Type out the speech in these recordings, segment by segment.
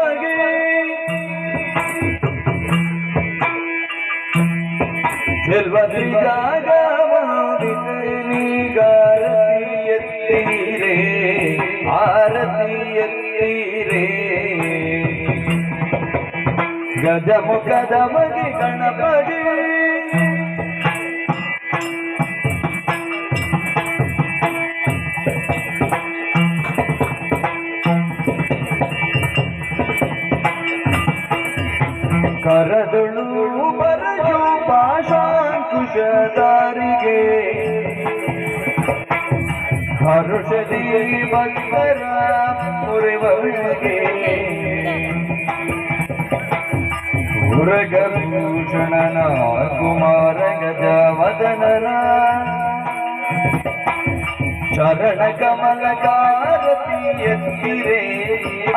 ಗಣಪಗೆ ಚೆಲ್ವದಿ ಜಾಗ ನೀಗಾರತಿ ಎತ್ತೀರೇ ಆರತಿ ಎತ್ತೀರೇ ಗಜಮುಖದ ಮಗೆ ಗಣಪಗೆ ಕರದಳು ಬರಜು ಪಾಶಾಂಕುಶದಾರಿಗೆ ಹರುಷದಿ ಭಕ್ತರ ಮುರಿವರಿಗೆ ಮುರಗಭೂಷಣನ ಕುಮಾರ ಗಜವದನನ ಚರಣ ಕಮಲ ಕಾರತಿ ಎತ್ತಿರೆ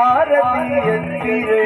ಆರತಿ ಎತ್ತಿರೆ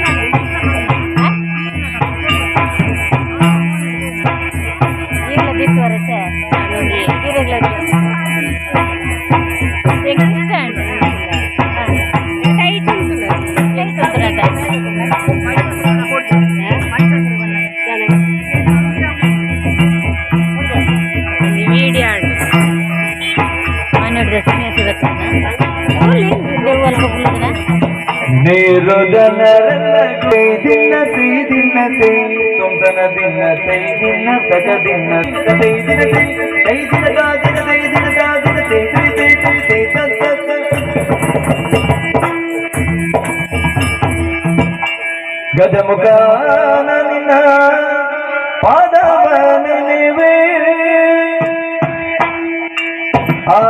ಗಜಮುಖಾನ ನಿನ್ನ ಪಾದವ ನೆನೆವೆ ಆ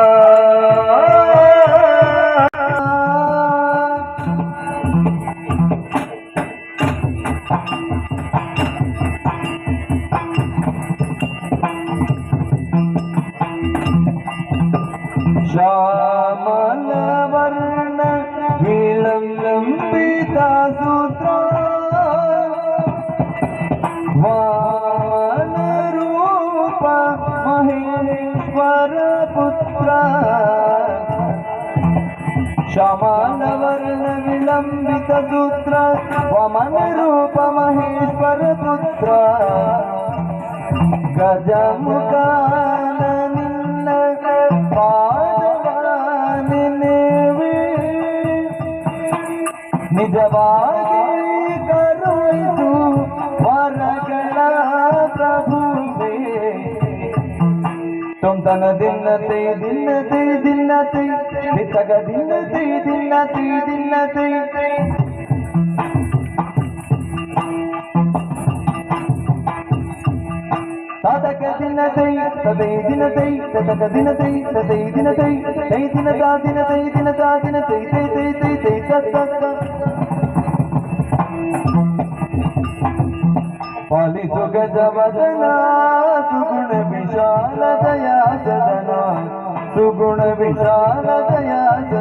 श्यामलवर्ण विलम्बिता सूत्र वानरूप महेश्वर पुत्र श्यामलवर्ण विलम्बित सूत्र वमन रूप ನಿಜವಾಗಿ ಕರುಣಿಸು ವರಗಳ ಪ್ರಭುವೇ ತೊಂತನ ದಿನ್ನತೆ ದಿನ್ನತೆ ದಿನ್ನತೆ ಬಿತ್ತಗ ದಿನ್ನತೆ ದಿನ್ನತೆ ದಿನ್ನತೆ ತದಕ ದಿನತೈ ತದೈ ದಿನತೈ ತದಕ ದಿನತೈ ತದೈ ದಿನತೈ ತೈ ದಿನದ ದಿನತೈ ದಿನದ ದಿನತೈ ತೈ ತೈ ತೈ ತೈ ತತ್ತ दन सुशाल दयादन सुगुण विशाल दया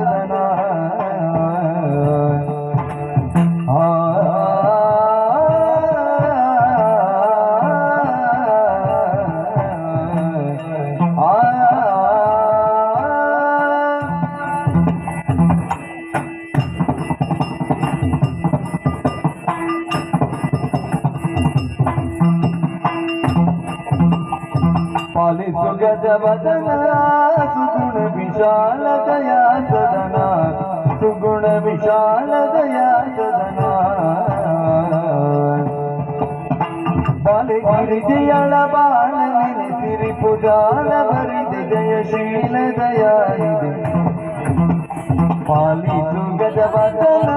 ಪಾಲಿಸು ಗಜವದನ ಸುಗುಣ ವಿಶಾಲ ದಯಾ ಸದನ ಸುಗುಣ ವಿಶಾಲ ದಯಾ ಸದನ ಬಾಲಿಗಿರಿಜಯಳ ಬಾಲ ನೆನೆಸಿರಿ ಪುಜಾಲ ಬರಿದೆ ಜಯಶೀಲ ದಯಾ ಇದೆ ಪಾಲಿಸು ಗಜವದನ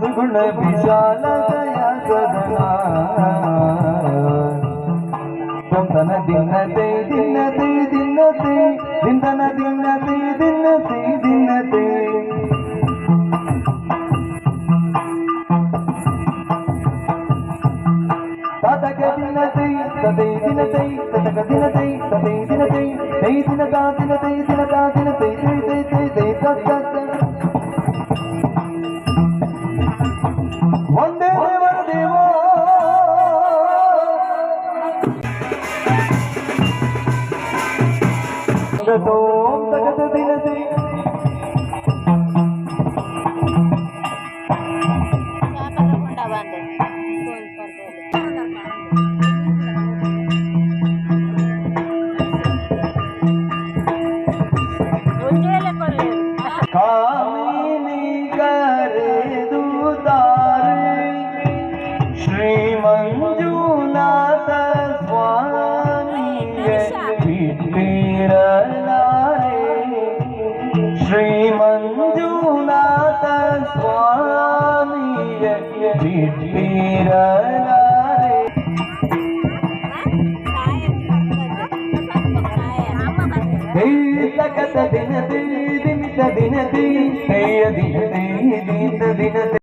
ಸುಗುಣ ವಿಶಾಲ ದಯಾ ಸದನ దిందన దిన్నతే దిన్నతే దిన్నతే దిందన దిన్నతే దిన్నతే దిన్నతే తదక దినతై తదే దినతై తదక దినతై తదే దినతై తై దినతా దినతై దినతా దినతై తై తై తై తై తై తగద దినతే చేపలకుండా వంద కామిని करे दूतारे श्री मंजुनाथ स्वामी श्री